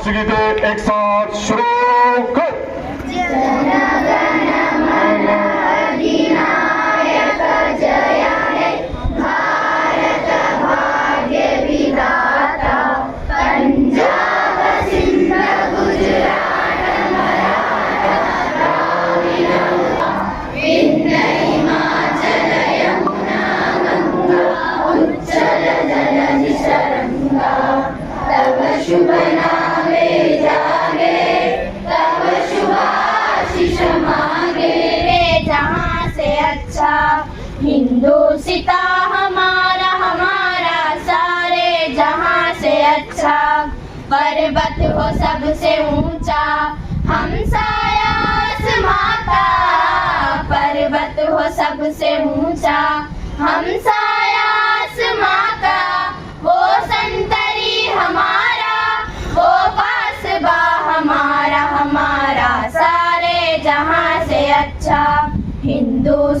राष्ट्रगीते एक साथ शुरू कर हिंदू सिता, हमारा हमारा सारे। जहाँ से अच्छा पर्वत हो सबसे ऊँचा, हम सायास माता। पर्वत हो सबसे ऊँचा, हम सायास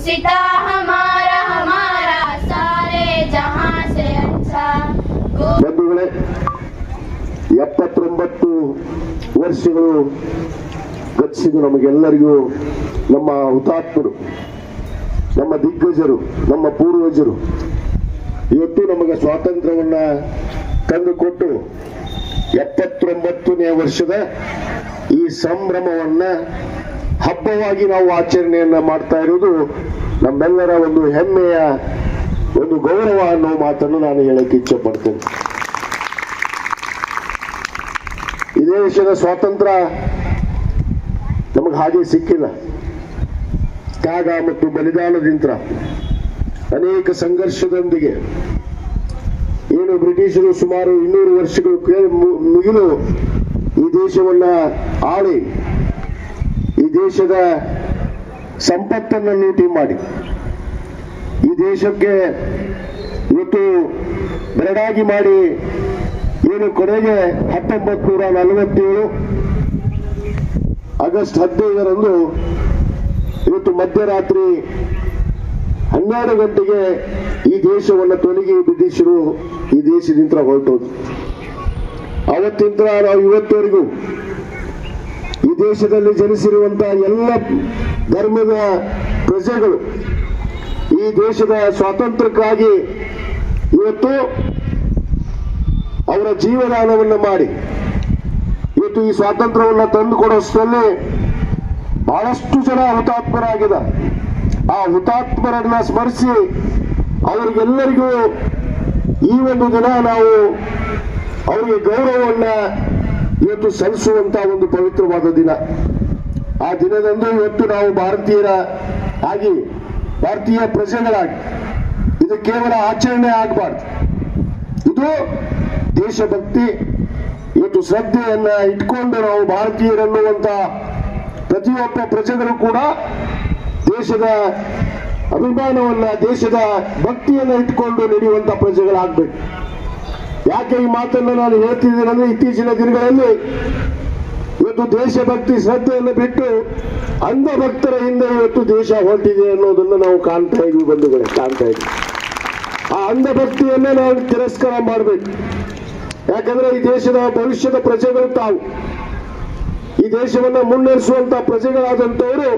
हिंदू सिता हमारा हमारा सारे जहाँ से अच्छा गो ಬಂಧುಗಳೇ ಎಪ್ಪತ್ತೊಂಬತ್ತು ವರ್ಷಗಳು ಗತಿಸಿದ ನಮಗೆಲ್ಲರಿಗೂ ನಮ್ಮ ಹುತಾತ್ಮರು ನಮ್ಮ ದಿಗ್ಗಜರು ನಮ್ಮ ಪೂರ್ವಜರು ಇವತ್ತು ನಮಗೆ ಸ್ವಾತಂತ್ರ್ಯವನ್ನ ತಂದುಕೊಟ್ಟು ಎಪ್ಪತ್ತೊಂಬತ್ತನೇ ವರ್ಷದ ಈ ಸಂಭ್ರಮವನ್ನ ಹಬ್ಬವಾಗಿ ನಾವು ಆಚರಣೆಯನ್ನ ಮಾಡ್ತಾ ಇರೋದು ನಮ್ಮೆಲ್ಲರ ಒಂದು ಹೆಮ್ಮೆಯ ಒಂದು ಗೌರವ ಅನ್ನೋ ಮಾತನ್ನು ನಾನು ಹೇಳಕ್ಕೆ ಇಚ್ಛೆ ಪಡ್ತೇನೆ ಈ ದೇಶದ ಸ್ವಾತಂತ್ರ್ಯ ನಮಗೆ ಹಾಗೆ ಸಿಕ್ಕಿಲ್ಲ. ತ್ಯಾಗ ಮತ್ತು ಬಲಿದಾನದಿಂದ ಅನೇಕ ಸಂಘರ್ಷದೊಂದಿಗೆ ಏನು ಬ್ರಿಟಿಷರು ಸುಮಾರು ಇನ್ನೂರು ವರ್ಷಗಳು ಮುಗಿಲು ಈ ದೇಶವನ್ನ ಆಳಿ ದೇಶದ ಸಂಪತ್ತನ್ನು ಲೂಟಿ ಮಾಡಿ. ಈ ದೇಶಕ್ಕೆ ಇವತ್ತು ಬೆರಡಾಗಿ ಮಾಡಿ ಏನು ಕೊನೆಗೆ ಹತ್ತೊಂಬತ್ತು ನೂರ ನಲವತ್ತೇಳು ಆಗಸ್ಟ್ ಹದಿನೈದರಂದು ಇವತ್ತು ಮಧ್ಯರಾತ್ರಿ ಹನ್ನೆರಡು ಗಂಟೆಗೆ ಈ ದೇಶವನ್ನು ತೊಲಗಿ ಬ್ರಿಟಿಷರು ಈ ದೇಶದಿಂದ ಹೊರಟೋದು ಅವತ್ತಿಂದ ನಾವು ಇವತ್ತವರೆಗೂ ಈ ದೇಶದಲ್ಲಿ ಜನಿಸಿರುವಂತಹ ಎಲ್ಲ ಧರ್ಮದ ಪ್ರಜೆಗಳು ಈ ದೇಶದ ಸ್ವಾತಂತ್ರ್ಯಕ್ಕಾಗಿ ಇವತ್ತು ಅವರ ಜೀವದಾನವನ್ನು ಮಾಡಿ, ಇವತ್ತು ಈ ಸ್ವಾತಂತ್ರ್ಯವನ್ನು ತಂದುಕೊಡೋಷ್ಟರಲ್ಲಿ ಬಹಳಷ್ಟು ಜನ ಹುತಾತ್ಮರಾಗಿದ್ದಾರೆ. ಆ ಹುತಾತ್ಮರನ್ನ ಸ್ಮರಿಸಿ ಅವರಿಗೆಲ್ಲರಿಗೂ ಈ ಒಂದು ದಿನ ನಾವು ಅವರಿಗೆ ಗೌರವವನ್ನ ಇವತ್ತು ಸಲ್ಲಿಸುವಂತ ಒಂದು ಪವಿತ್ರವಾದ ದಿನ. ಆ ದಿನದಂದು ಇವತ್ತು ನಾವು ಭಾರತೀಯರ ಆಗಿ, ಭಾರತೀಯ ಪ್ರಜೆಗಳಾಗಿ, ಇದು ಕೇವಲ ಆಚರಣೆ ಆಗಬಾರ್ದು. ಇದು ದೇಶಭಕ್ತಿ, ಇವತ್ತು ಶ್ರದ್ಧೆಯನ್ನ ಇಟ್ಕೊಂಡು ನಾವು ಭಾರತೀಯರನ್ನುವಂತ ಪ್ರತಿಯೊಬ್ಬ ಪ್ರಜೆಗಳು ಕೂಡ ದೇಶದ ಅಭಿಮಾನವನ್ನ, ದೇಶದ ಭಕ್ತಿಯನ್ನ ಇಟ್ಕೊಂಡು ನಡೆಯುವಂತ ಪ್ರಜೆಗಳಾಗ್ಬೇಕು. ಯಾಕೆ ಈ ಮಾತನ್ನು ನಾನು ಹೇಳ್ತಿದ್ದೇನೆ ಅಂದ್ರೆ ಇತ್ತೀಚಿನ ದಿನಗಳಲ್ಲಿ ಇವತ್ತು ದೇಶಭಕ್ತಿ ಶ್ರದ್ಧೆಯನ್ನು ಬಿಟ್ಟು ಅಂಧ ಭಕ್ತರ ಹಿಂದೆ ಇವತ್ತು ದೇಶ ಹೊರಟಿದೆ ಅನ್ನೋದನ್ನು ನಾವು ಕಾಣ್ತಾ ಇದ್ವಿ ಬಂಧುಗಳೇ, ಕಾಣ್ತಾ ಇದ್ವಿ ಆ ಅಂಧಭಕ್ತಿಯನ್ನೇ ನಾವು ತಿರಸ್ಕಾರ ಮಾಡಬೇಕು. ಯಾಕಂದ್ರೆ ಈ ದೇಶದ ಭವಿಷ್ಯದ ಪ್ರಜೆಗಳು ತಾವು. ಈ ದೇಶವನ್ನ ಮುನ್ನಡೆಸುವಂತ ಪ್ರಜೆಗಳಾದಂತವರು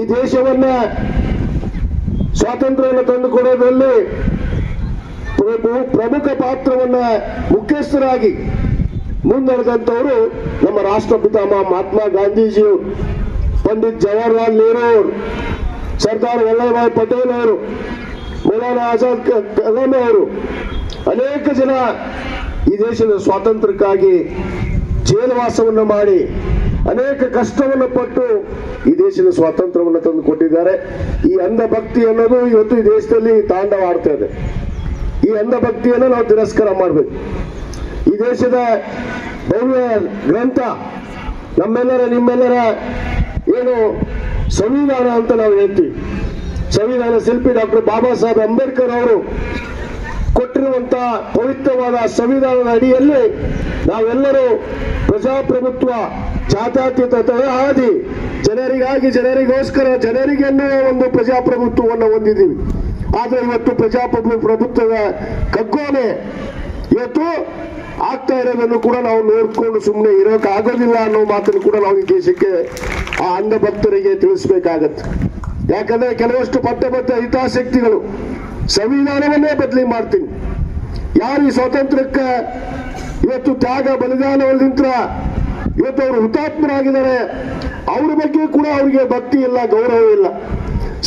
ಈ ದೇಶವನ್ನ ಸ್ವಾತಂತ್ರ್ಯವನ್ನು ತಂದುಕೊಡೋದ್ರಲ್ಲಿ ಪ್ರಮು- ಪ್ರಮುಖ ಪಾತ್ರವನ್ನ ಮುಖ್ಯಸ್ಥರಾಗಿ ಮುಂದುವರೆದಂತವರು ನಮ್ಮ ರಾಷ್ಟ್ರಪಿತ ಮಹಾತ್ಮ ಗಾಂಧೀಜಿಯವರು ಪಂಡಿತ್ ಜವಾಹರ್ಲಾಲ್ ನೆಹರು ಅವರು, ಸರ್ದಾರ್ ವಲ್ಲಭಭಾಯ್ ಪಟೇಲ್ ಅವರು, ಮೌಲಾನಾ ಆಜಾದ್ ಕಲಾಂ ಅವರು. ಅನೇಕ ಜನ ಈ ದೇಶದ ಸ್ವಾತಂತ್ರ್ಯಕ್ಕಾಗಿ ಜೇಲವಾಸವನ್ನು ಮಾಡಿ ಅನೇಕ ಕಷ್ಟವನ್ನು ಪಟ್ಟು ಈ ದೇಶದ ಸ್ವಾತಂತ್ರ್ಯವನ್ನು ತಂದು ಕೊಟ್ಟಿದ್ದಾರೆ. ಈ ಅಂಧ ಭಕ್ತಿ ಅನ್ನೋದು ಇವತ್ತು ಈ ದೇಶದಲ್ಲಿ ತಾಂಡವ ಆಡ್ತಾ ಇದೆ. ಈ ಅಂಧ ಭಕ್ತಿಯನ್ನು ನಾವು ತಿರಸ್ಕಾರ ಮಾಡಬೇಕು. ಈ ದೇಶದ ಭವ್ಯ ಗ್ರಂಥ ನಮ್ಮೆಲ್ಲರ, ನಿಮ್ಮೆಲ್ಲರ ಏನು ಸಂವಿಧಾನ ಅಂತ ನಾವು ಹೇಳ್ತೀವಿ. ಸಂವಿಧಾನ ಶಿಲ್ಪಿ ಡಾಕ್ಟರ್ ಬಾಬಾ ಸಾಹೇಬ್ ಅಂಬೇಡ್ಕರ್ ಅವರು ಕೊಟ್ಟಿರುವಂತ ಪವಿತ್ರವಾದ ಸಂವಿಧಾನದ ಅಡಿಯಲ್ಲಿ ನಾವೆಲ್ಲರೂ ಪ್ರಜಾಪ್ರಭುತ್ವ, ಜಾತ್ಯತೀತ ತಳಹಾದಿ ಜನರಿಗಾಗಿ, ಜನರಿಗೋಸ್ಕರ ಜನರಿಗೆ ಒಂದು ಪ್ರಜಾಪ್ರಭುತ್ವವನ್ನು ಹೊಂದಿದ್ದೀವಿ. ಆದ್ರೆ ಇವತ್ತು ಪ್ರಜಾಪ್ರಭು ಪ್ರಭುತ್ವದ ಕಗ್ಗೋಲೆ ಇವತ್ತು ಆಗ್ತಾ ಇರೋದನ್ನು ಕೂಡ ನಾವು ನೋಡ್ಕೊಂಡು ಸುಮ್ಮನೆ ಇರೋಕೆ ಆಗೋದಿಲ್ಲ ಅನ್ನೋ ಮಾತನ್ನು ಕೂಡ ನಾವು ಈ ದೇಶಕ್ಕೆ ಆ ಅಂಧ ಭಕ್ತರಿಗೆ ತಿಳಿಸ್ಬೇಕಾಗತ್ತೆ. ಯಾಕಂದ್ರೆ ಕೆಲವಷ್ಟು ಪಟ್ಟಬದ್ಧ ಹಿತಾಸಕ್ತಿಗಳು ಸಂವಿಧಾನವನ್ನೇ ಬದಲಿ ಮಾಡ್ತೀನಿ. ಯಾರು ಈ ಸ್ವಾತಂತ್ರ್ಯಕ್ಕೆ ಇವತ್ತು ತ್ಯಾಗ ಬಲಿದಾನದಿಂದ ಇವತ್ತು ಅವರು ಹುತಾತ್ಮರಾಗಿದ್ದಾರೆ, ಅವ್ರ ಬಗ್ಗೆ ಕೂಡ ಅವರಿಗೆ ಭಕ್ತಿ ಇಲ್ಲ, ಗೌರವ ಇಲ್ಲ.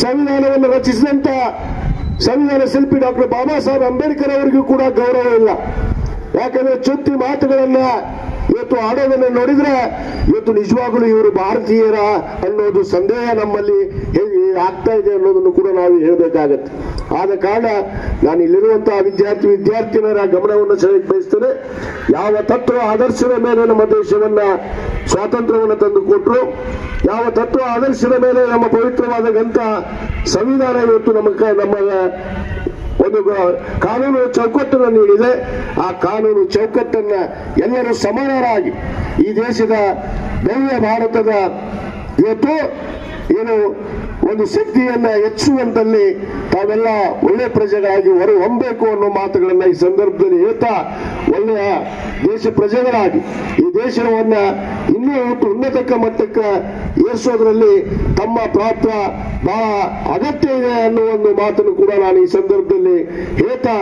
ಸಂವಿಧಾನವನ್ನು ರಚಿಸಿದಂತ ಸಂವಿಧಾನ ಶಿಲ್ಪಿ ಡಾಕ್ಟರ್ ಬಾಬಾ ಸಾಹೇಬ್ ಅಂಬೇಡ್ಕರ್ ಅವರಿಗೂ ಕೂಡ ಗೌರವ ಇಲ್ಲ. ಯಾಕಂದ್ರೆ ಚುತ್ತಿ ಮಾತುಗಳನ್ನ ಇವತ್ತು ಆಡೋದನ್ನ ನೋಡಿದ್ರೆ ಇವತ್ತು ನಿಜವಾಗಲೂ ಇವರು ಭಾರತೀಯರ ಅನ್ನೋದು ಸಂದೇಹ ನಮ್ಮಲ್ಲಿ ಆಗ್ತಾ ಇದೆ ಅನ್ನೋದನ್ನು ಕೂಡ ನಾವು ಹೇಳಬೇಕಾಗತ್ತೆ. ಆದ ಕಾರಣ ನಾನು ಇಲ್ಲಿರುವಂತಹ ವಿದ್ಯಾರ್ಥಿ ವಿದ್ಯಾರ್ಥಿನರ ಗಮನವನ್ನು ಸೆಳೆಯಕ್ಕೆ ಬಯಸ್ತೇನೆ. ಯಾವ ತತ್ವ ಆದರ್ಶದ ಮೇಲೆ ನಮ್ಮ ದೇಶವನ್ನ ಸ್ವಾತಂತ್ರ್ಯವನ್ನು ತಂದು ಕೊಟ್ಟರು ಯಾವ ತತ್ವ ಆದರ್ಶದ ಮೇಲೆ ನಮ್ಮ ಪವಿತ್ರವಾದ ಗ್ರಂಥ ಸಂವಿಧಾನ ಇವತ್ತು ನಮ್ಮ ನಮ್ಮ ಒಂದು ಕಾನೂನು ಚೌಕಟ್ಟನ್ನು ನೀಡಿದೆ. ಆ ಕಾನೂನು ಚೌಕಟ್ಟನ್ನ ಎಲ್ಲರೂ ಸಮಾನರಾಗಿ ಈ ದೇಶದ ಭವ್ಯ ಭಾರತದ ಇವತ್ತು ಏನು ಒಂದು ಶಕ್ತಿಯನ್ನ ಹೆಚ್ಚುವಂತಲ್ಲಿ ತಾವೆಲ್ಲ ಒಳ್ಳೆ ಪ್ರಜೆಗಳಾಗಿ ಹೊರ ಹೊಮ್ಮಬೇಕು ಅನ್ನೋ ಮಾತುಗಳನ್ನ ಈ ಸಂದರ್ಭದಲ್ಲಿ ಹೇಳ್ತಾ ಒಳ್ಳೆಯ ದೇಶ ಪ್ರಜೆಗಳಾಗಿ ದೇಶವನ್ನ ಇನ್ನೂ ಉನ್ನತಕ್ಕ ಮಟ್ಟಕ್ಕೆ ಏರಿಸೋದ್ರಲ್ಲಿ ತಮ್ಮ ಪಾತ್ರ ಬಹಳ ಅಗತ್ಯ ಇದೆ ಅನ್ನೋ ಒಂದು ಮಾತನ್ನು ಕೂಡ ನಾನು ಈ ಸಂದರ್ಭದಲ್ಲಿ ಹೇಳ್ತಾ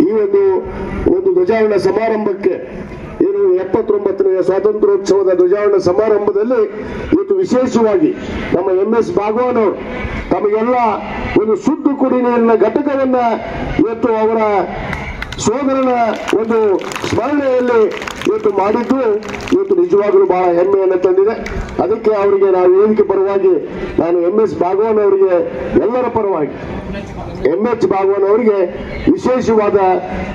ಈ ಒಂದು ಒಂದು ಧ್ವಜಾವರಣ ಸಮಾರಂಭಕ್ಕೆ, ಏನು ಎಪ್ಪತ್ತೊಂಬತ್ತನೆಯ ಸ್ವಾತಂತ್ರ್ಯೋತ್ಸವದ ಧ್ವಜಾವರಣ ಸಮಾರಂಭದಲ್ಲಿ ಇವತ್ತು ವಿಶೇಷವಾಗಿ ನಮ್ಮ ಎಂ ಎಸ್ ಭಾಗವಾನ್ ಅವರು ತಮಗೆಲ್ಲ ಒಂದು ಶುದ್ಧ ಕುಡಿನ ಘಟಕವನ್ನ ಇವತ್ತು ಅವರ ಸೋದರನ ಒಂದು ಸ್ಮರಣೆಯಲ್ಲಿ ಇವತ್ತು ಮಾಡಿದ್ದು ಇವತ್ತು ನಿಜವಾಗಲೂ ಬಹಳ ಹೆಮ್ಮೆಯನ್ನು ತಂದಿದೆ. ಅದಕ್ಕೆ ಅವರಿಗೆ ನಾವು ವೇದಿಕೆ ಪರವಾಗಿ ನಾನು ಎಂ ಎಸ್ ಭಾಗವನ್ ಅವರಿಗೆ ಎಲ್ಲರ ಪರವಾಗಿ, ಎಂ ಎಚ್ ಭಾಗವನ್ ಅವರಿಗೆ ವಿಶೇಷವಾದ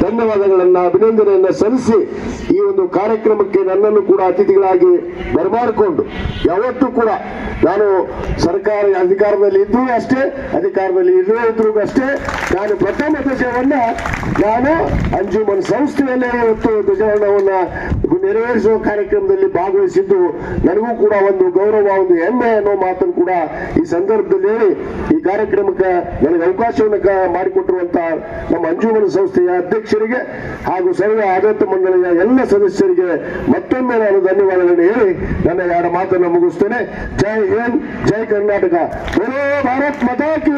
ಧನ್ಯವಾದಗಳನ್ನ, ಅಭಿನಂದನೆಯನ್ನ ಸಲ್ಲಿಸಿ ಈ ಒಂದು ಕಾರ್ಯಕ್ರಮಕ್ಕೆ ನನ್ನನ್ನು ಕೂಡ ಅತಿಥಿಗಳಾಗಿ ಬರಮಾಡಿಕೊಂಡು ಯಾವತ್ತೂ ಕೂಡ ನಾನು ಸರ್ಕಾರ ಅಧಿಕಾರದಲ್ಲಿ ಇದ್ರೂ ಅಷ್ಟೇ, ಅಧಿಕಾರದಲ್ಲಿ ಇಲ್ಲದೇ ಇದ್ರೂ ಅಷ್ಟೇ, ನಾನು ಪ್ರಥಮ ಧ್ವಜವನ್ನ ನಾನು ಅಂಜುಮನ್ ಸಂಸ್ಥೆಯಲ್ಲೇ ಇವತ್ತು ಧ್ವಜವನ್ನ ನೆರವೇರಿಸುವ ಕಾರ್ಯಕ್ರಮದಲ್ಲಿ ಭಾಗವಹಿಸಿದ್ದು ನನಗೂ ಕೂಡ ಒಂದು ಗೌರವ, ಒಂದು ಹೆಮ್ಮೆ ಅನ್ನೋ ಮಾತನ್ನು ಕೂಡ ಈ ಸಂದರ್ಭದಲ್ಲಿ ಹೇಳಿ ಈ ಕಾರ್ಯಕ್ರಮಕ್ಕೆ ನನಗೆ ಅವಕಾಶವನ್ನು ಮಾಡಿಕೊಟ್ಟಿರುವಂತ ನಮ್ಮ ಅಂಜುಮನ ಸಂಸ್ಥೆಯ ಅಧ್ಯಕ್ಷರಿಗೆ ಹಾಗೂ ಸರ್ವ ಆಡಳಿತ ಮಂಡಳಿಯ ಎಲ್ಲ ಸದಸ್ಯರಿಗೆ ಮತ್ತೊಮ್ಮೆ ನಾನು ಧನ್ಯವಾದಗಳನ್ನು ಹೇಳಿ ನನ್ನ ಎರಡು ಮಾತನ್ನು ಮುಗಿಸ್ತೇನೆ. ಜೈ ಹಿಂದ್, ಜೈ ಕರ್ನಾಟಕ. ಭಾರತ್ ಮಾತಾ ಕಿ